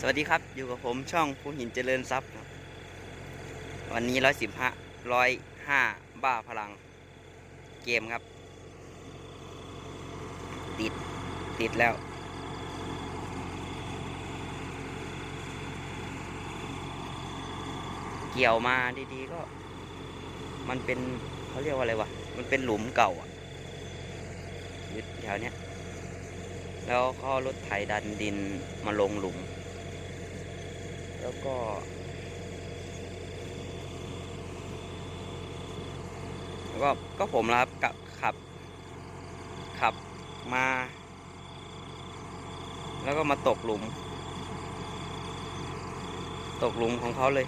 สวัสดีครับอยู่กับผมช่องผู้หินเจริญทรัพย์ครับวันนี้ร้อยสิบห้าร้อยห้าบ้าพลัง เกมครับ ติด ติดแล้ว เกี่ยวมาดีๆก็ มันเป็นเขาเรียกว่าอะไรวะ มันเป็นหลุมเก่าอะอยู่แถวเนี้ยแล้วขาเอรถไถดันดินมาลงหลุม แล้วก็ แล้วก็ก็ผมละครับกับขับ ขับมา แล้วก็มาตกหลุม ตกหลุมของเขาเลย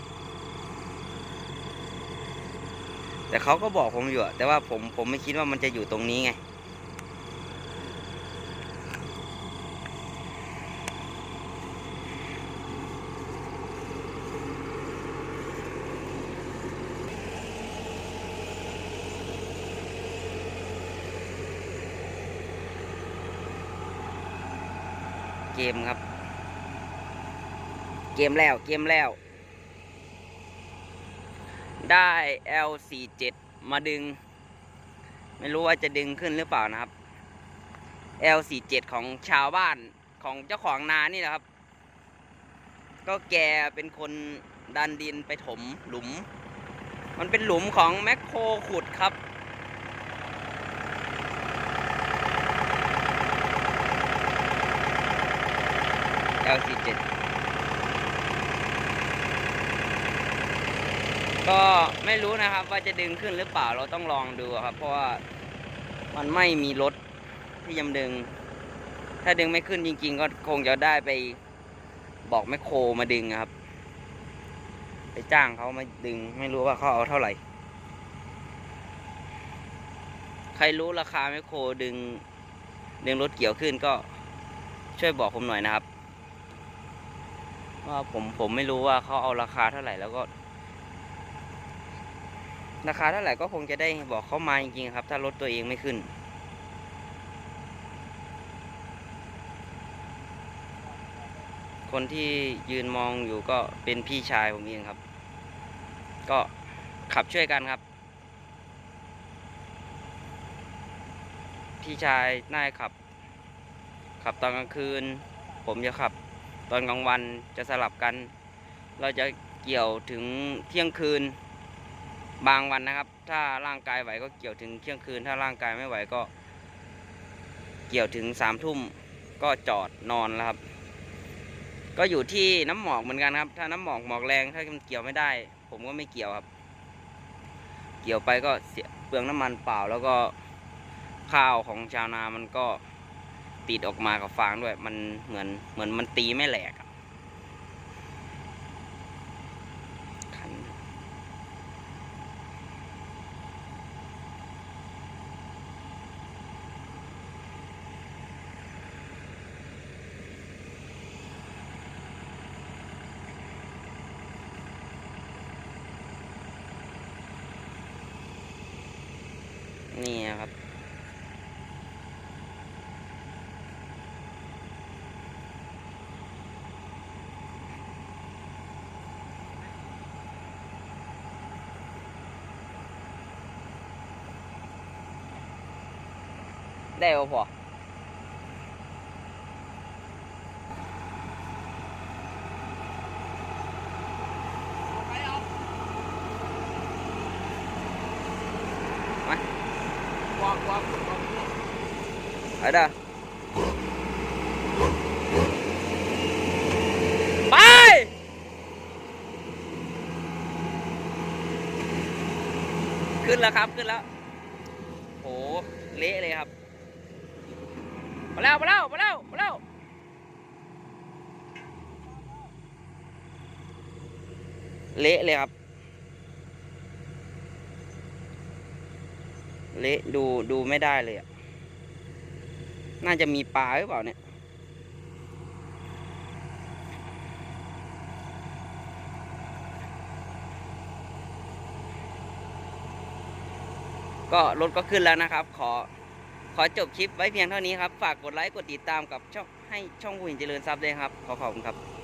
แต่เขาก็บอกผมอยู่แต่ว่าผมผมไม่คิดว่ามันจะอยู่ตรงนี้ไง เกมครับ เกมแล้วเกมแล้ว ได้ L47 มาดึง ไม่รู้ว่าจะดึงขึ้นหรือเปล่านะครับ L47 ของชาวบ้านของเจ้าของนานี่แหละครับ ก็แกเป็นคนดันดินไปถมหลุม มันเป็นหลุมของแมคโครขุดครับ L47 ก็ไม่รู้นะครับว่าจะดึงขึ้นหรือเปล่าเราต้องลองดูครับ เพราะว่ามันไม่มีรถที่ยำดึง ถ้าดึงไม่ขึ้นจริง ๆ ก็คงจะได้ไปบอกแมคโครมาดึงครับ ไปจ้างเขามาดึง ไม่รู้ว่าเขาเอาเท่าไหร่ ใครรู้ราคาแมคโครดึงดึงรถเกี่ยวขึ้นก็ช่วยบอกผมหน่อยนะครับ ว่าผมผมไม่รู้ว่าเขาเอาราคาเท่าไหร่แล้วก็ ราคาเท่าไหร่ก็คงจะได้บอกเขามาจริงๆครับ ถ้ารถตัวเองไม่ขึ้น คนที่ยืนมองอยู่ก็เป็นพี่ชายผมเองครับ ก็ขับช่วยกันครับ พี่ชายน่าจะขับ ขับตอนกลางคืน ผมจะขับ ตอนกลางวันจะสลับกัน เราจะเกี่ยวถึงเที่ยงคืนบางวันนะครับ ถ้าร่างกายไหวก็เกี่ยวถึงเที่ยงคืน ถ้าร่างกายไม่ไหวก็ เกี่ยวถึงสามทุ่มก็จอดนอนแล้วครับ ก็อยู่ที่น้ำหมอกเหมือนกันครับ ถ้าน้ำหมอกหมอกแรงถ้ามันเกี่ยวไม่ได้ ผมก็ไม่เกี่ยวครับ เกี่ยวไปก็เสียเปลืองน้ำมันเปล่าแล้วก็ข้าวของชาวนามันก็ ติดออกมากับฟางด้วย มันเหมือนเหมือนมันตีไม่แหลกอะคันนี่นะครับ ได้บ่พอมา walk, walk, walk. ไปเด้อไป ขึ้นแล้วครับขึ้นแล้วโหเละเลยครับ มาแล้วมาแล้วมาแล้วมาแล้วเละเลยครับ เละดูดูไม่ได้เลยอะน่าจะมีปลาหรือเปล่าเนี่ยก็รถก็ขึ้นแล้วนะครับ ขอ ขอจบคลิปไว้เพียงเท่านี้ครับ ฝากกดไลค์กดติดตามกับช่องให้ช่องผู้หญิงเจริญทรัพย์ด้วยครับ ขอขอบคุณครับ